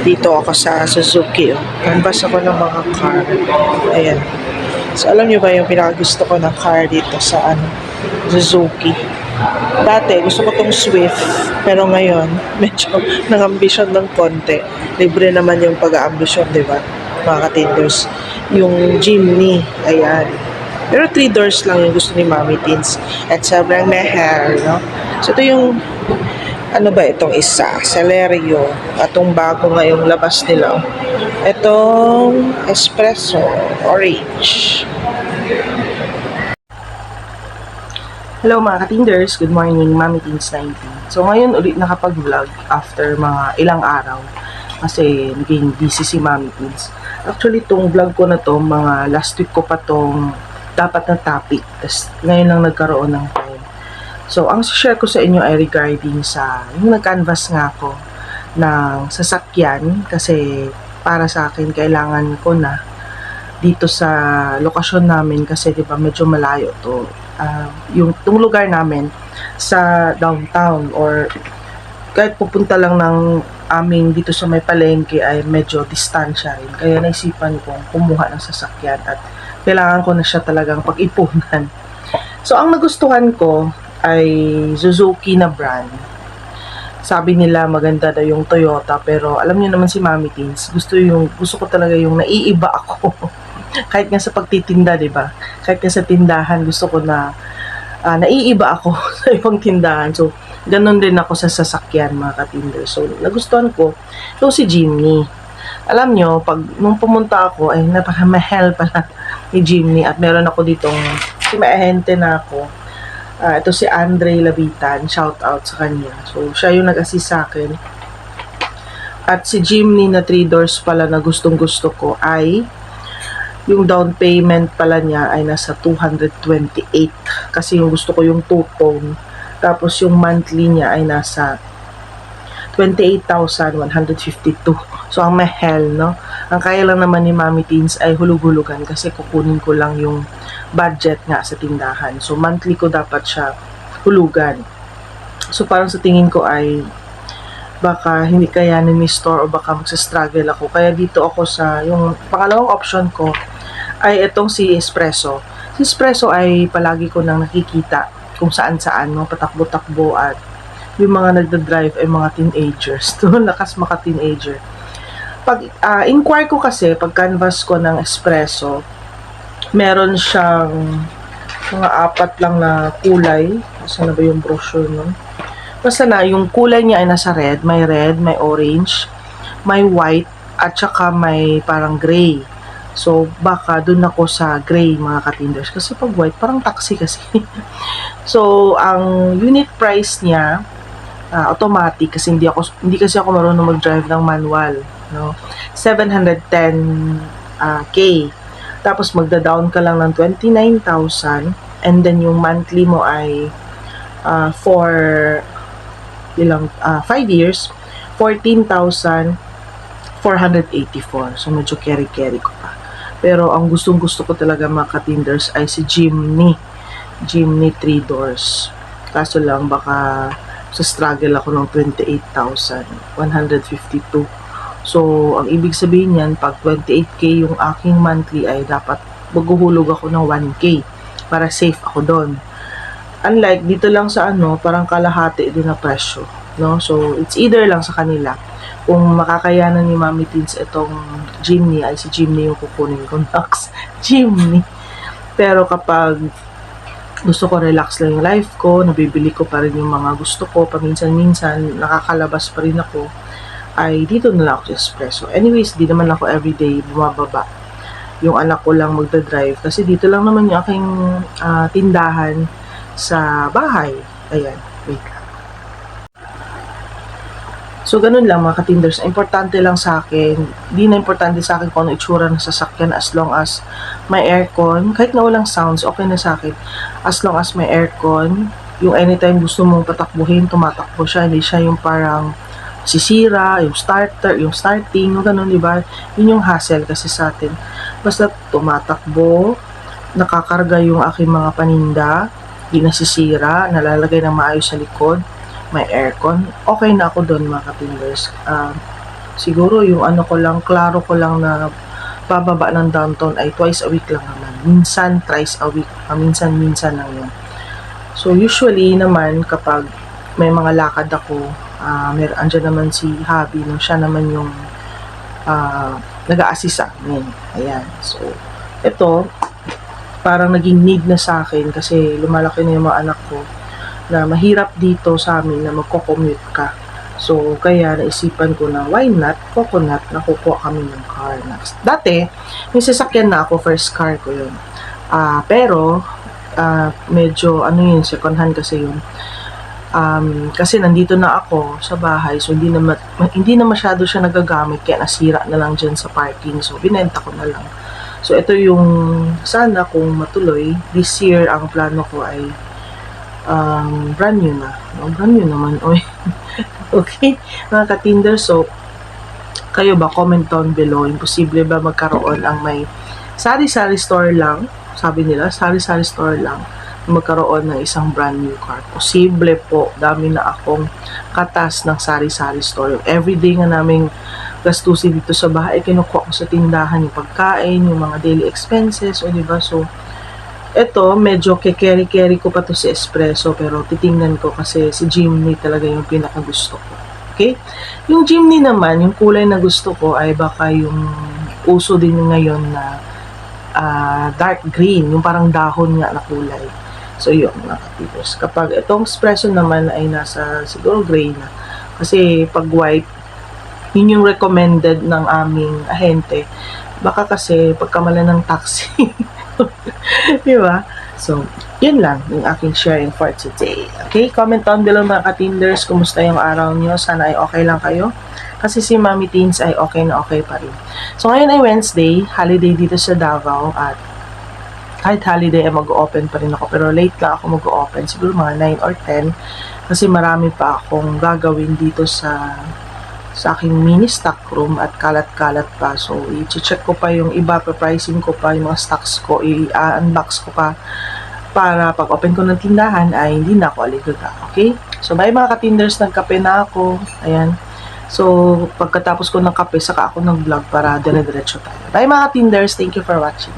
Dito ako sa Suzuki. Oh. Canvas ako ng mga car. Ayan. So, alam niyo ba yung pinakagusto ko ng car dito sa ano, Suzuki? Dati, gusto ko tong Swift. Pero ngayon, medyo nang-ambisyon ng konti. Libre naman yung pag-aambisyon, di ba? Mga katinders. Yung Jimny. Ayan. Pero three doors lang yung gusto ni Mami Teens. At sobrang mahal, no? So, ito yung ano ba itong isa? Celerio. Atong bago ngayong labas nila. Itong espresso orange. Hello mga katinders, good morning, Mami Teens 19. So ngayon ulit nakapag-vlog after mga ilang araw kasi naging busy si Mami Teens. Actually, itong vlog ko na to, mga last week ko pa tong dapat na topic. Tapos ngayon lang nagkaroon ng. So, ang share ko sa inyo ay regarding sa, yung nag-canvas nga ako ng sasakyan kasi para sa akin kailangan ko na dito sa lokasyon namin kasi 'di ba medyo malayo to Ah, yung tung lugar namin sa downtown or kahit pupunta lang ng aming dito sa may palengke ay medyo distansya rin. Kaya naisipan kong kumuha ng sasakyan at kailangan ko na siya talagang pag-ipunan. So, ang nagustuhan ko ay Suzuki na brand. Sabi nila maganda daw yung Toyota pero alam niyo naman si Mami Teens, gusto yung gusto ko talaga yung naiiba ako. Kahit nga sa pagtitinda, 'di ba? Kahit nga sa tindahan gusto ko na ah, naiiba ako sa ibang tindahan. So, ganun din ako sa sasakyan mga katinder. So, nagustuhan ko ito si Jimny. Alam nyo, pag nung pumunta ako, ay napakamahal pala ni Jimny at meron ako ditong si maahente na ako. Ah, ito si Andre Labitan, shout out sa kanya. So, siya yung nag-assist sa akin. At si Jimny na 3 doors pala na gustong gusto ko ay yung down payment pala niya ay nasa 228 kasi yung gusto ko yung two-tone. Tapos yung monthly niya ay nasa 28,152. So, ang mahal, no? Ang kaya lang naman ni Mami Teens ay hulug-hulugan kasi kukunin ko lang yung budget nga sa tindahan. So, monthly ko dapat siya hulugan. So, parang sa tingin ko ay baka hindi kayanin ni store o baka magsa-struggle ako. Kaya dito ako sa, yung pangalawang option ko ay itong si Espresso. Si Espresso ay palagi ko nang nakikita kung saan-saan, no, patakbo-takbo at yung mga nagda-drive ay mga teenagers. To, lakas maka teenager. Pag ah, inquire ko kasi pag canvas ko ng espresso, meron siyang mga apat lang na kulay. Saan na ba yung brochure nun? Basta na, yung kulay niya ay nasa red. May red, may orange, may white, at saka may parang gray. So, baka dun ako sa gray mga katinders. Kasi pag white, parang taxi kasi. so, ang unit price niya, ah, automatic kasi hindi ako hindi kasi ako marunong mag-drive ng manual, no. 710 ah, K. Tapos magda-down ka lang ng 29,000 and then yung monthly mo ay ah, for ilang 5 years 14,484. So medyo carry-carry ko pa. Pero ang gustong-gusto ko talaga mga katinders ay si Jimny. Jimny 3 doors. Kaso lang baka sa struggle ako ng 28,152. So, ang ibig sabihin niyan, pag 28k yung aking monthly ay dapat maghuhulog ako ng 1k para safe ako doon. Unlike dito lang sa ano, parang kalahati din na presyo, no? So, it's either lang sa kanila. Kung makakayanan ni Mami Teens itong Jimny, ay si Jimny yung kukunin ko. Nox, Jimny. Pero kapag gusto ko relax lang yung life ko, nabibili ko pa rin yung mga gusto ko, paminsan-minsan, nakakalabas pa rin ako, ay dito na lang ako sa espresso. Anyways, di naman ako everyday bumababa. Yung anak ko lang magdadrive kasi dito lang naman yung aking ah, tindahan sa bahay. Ayan, wait. So, ganun lang mga katinders. Importante lang sa akin, di na importante sa akin kung ano itsura ng sasakyan as long as may aircon. Kahit na walang sounds, okay na sa akin. As long as may aircon, yung anytime gusto mong patakbuhin, tumatakbo siya. Hindi siya yung parang sisira, yung starter, yung starting, yung ganun, di ba? Yun yung hassle kasi sa atin. Basta tumatakbo, nakakarga yung aking mga paninda, di nasisira, nalalagay na maayos sa likod, may aircon, okay na ako doon mga kapinders. Um, siguro yung ano ko lang, klaro ko lang na bababa ng downtown ay twice a week lang naman. Minsan, thrice a week. Ah, minsan-minsan lang yun. So, usually naman, kapag may mga lakad ako, ah mer andyan naman si Habi, no? siya naman yung ah nag-a-assist sa amin. Ayan. So, ito, parang naging need na sa akin kasi lumalaki na yung mga anak ko na mahirap dito sa amin na magko-commute ka. So, kaya naisipan ko na why not coconut na kukuha kami ng car. Next. Dati, may sasakyan na ako, first car ko yun. Ah, pero, ah, medyo, ano yun, second hand kasi yun. Um, kasi nandito na ako sa bahay, so hindi na, hindi na masyado siya nagagamit, kaya nasira na lang dyan sa parking. So, binenta ko na lang. So, ito yung, sana kung matuloy, this year, ang plano ko ay um, brand new na. No, brand new naman. Oy. okay, mga ka-Tinder. So, kayo ba, comment down below. Imposible ba magkaroon ang may sari-sari store lang, sabi nila, sari-sari store lang, magkaroon ng isang brand new car. Posible po, dami na akong katas ng sari-sari store. Everyday nga naming gastusin dito sa bahay, kinukuha ko sa tindahan yung pagkain, yung mga daily expenses, o diba? So, ito, medyo ke-carry-carry ko pa to si Espresso, pero titingnan ko kasi si Jimny talaga yung pinakagusto ko. Okay? Yung Jimny naman, yung kulay na gusto ko ay baka yung uso din ngayon na ah, dark green, yung parang dahon nga na kulay. So, yun, mga kapiters. Kapag itong espresso naman ay nasa siguro gray na. Kasi pag white, yun yung recommended ng aming ahente. Baka kasi pagkamala ng taxi. Di ba? So, yun lang yung aking sharing for today. Okay? Comment down below mga ka-Tinders. Kumusta yung araw nyo? Sana ay okay lang kayo. Kasi si Mami Teens ay okay na okay pa rin. So, ngayon ay Wednesday. Holiday dito sa Davao. At kahit holiday ay mag-open pa rin ako. Pero late lang ako mag-open. Siguro mga 9 or 10. Kasi marami pa akong gagawin dito sa sa aking mini stock room at kalat-kalat pa. So, i-check ko pa yung iba, pa-pricing ko pa yung mga stocks ko, i-unbox ko pa para pag open ko ng tindahan ay hindi na ako aligaga. Okay? So, bye mga ka-tinders, nagkape na ako. Ayan. So, pagkatapos ko ng kape, saka ako ng vlog para dire-diretso tayo. Bye mga ka-tinders, thank you for watching.